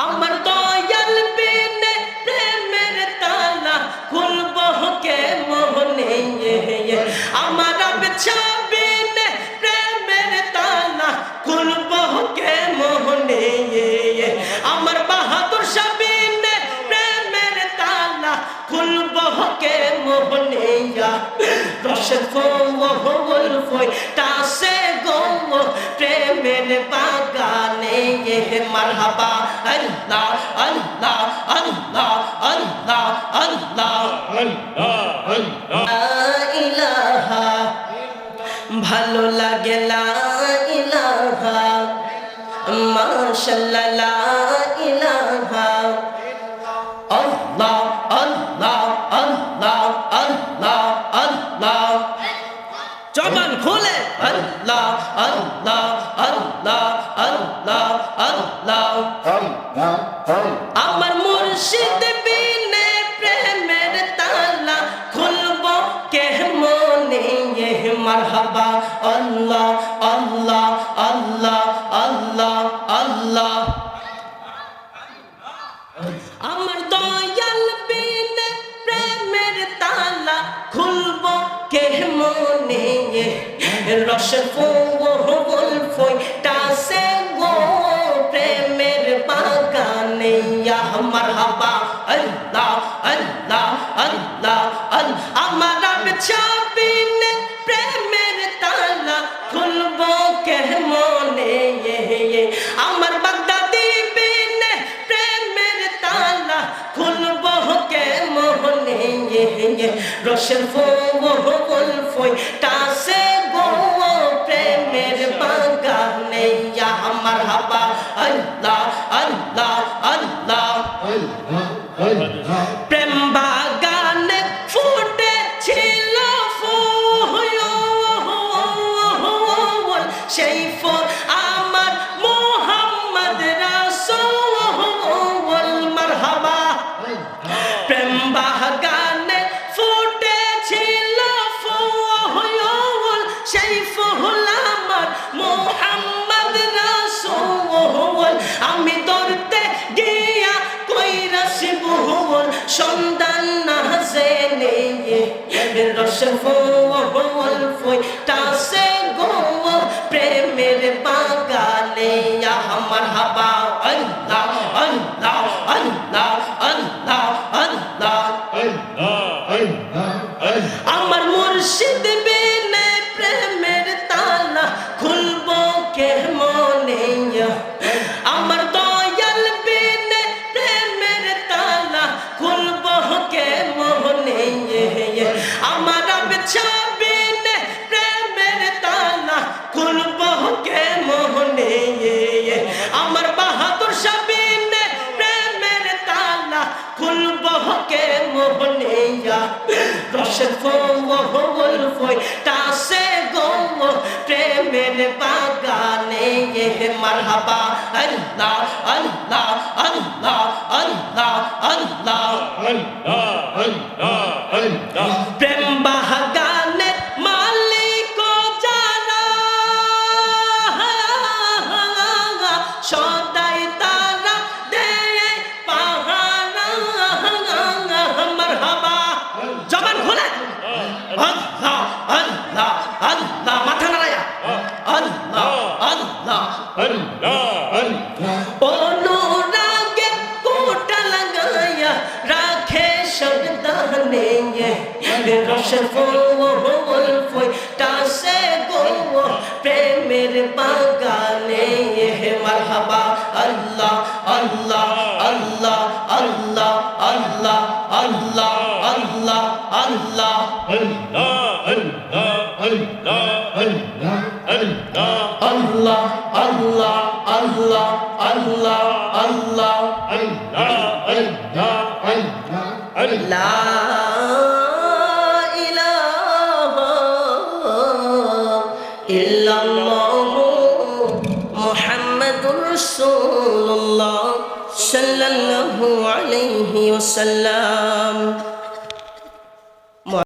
আমার দয়াল বিনে প্রেমের তালা খুলব কে মোহনে আমার আবছা বিনে প্রেমের তালা খুলব কে মোহনে আমার বাহাদুর সাবিনে প্রেমের তালা খুলব কে মোহনে রসের ফোল ফই তাসে গো প্রেমের বাগানে মারহাবা আল্লাহ আল্লাহ আল্লাহ আল্লাহ আল্লাহ। ইলাহা ভালো লাগে লা ইলাহা মাশাআল্লাহ আল্লাহ আল্লাহ আল্লাহ আল্লাহ আল্লাহ। আমার মুর্শিদ বিনে প্রেমের তালা খুলব কে মনে মারহাবা। আল্লাহ আল্লাহ আল্লাহ আল্লাহ আল্লাহ। আমার দয়াল বিনে প্রেমের তালা খুলব কে মনে রস ফুল ফই টাসে গো প্রেমের বাগানে। আমার হাবা, আল্লাহ আল্লাহ আল্লাহ আল্লাহ। আমার আবছা বিনে প্রেমের তালা খুলব কে মনে আমার বাগদাদি বিনে প্রেমের তালা খুলব কে মোহনে রসের ফুল ফই টাসে আল্লাহ আল্লাহ আল্লাহ। প্রেম বাগানে ফুটে ছিল ফুল সেই ফুল الرشف وهو الفيتاس খুলব কে মনে আমার বাহাদুর সাবিনে প্রেমের তালা খুলব কে মোহনে রসের ফুল ফই, তাসে গো প্রেমের বাগানে। মারহাবা, আল্লাহ আল্লাহ আল্লাহ আল্লাহ আল্লাহ। প্রেম আল্লাহ। অনুরাগে কোটা লাগায়া রাখে সবদানে রস ফুল ফুই টাসে গো প্রেমের বাগানে। মারহাবা আল্লাহ আল্লাহ আল্লাহ আল্লাহ। আল্লাহ আল্লাহ আল্লাহ আল্লাহ আল্লাহ লা ইলাহা ইল্লাল্লাহ মুহাম্মাদুর রাসূলুল্লাহ সাল্লাল্লাহু আলাইহি ওয়াসাল্লাম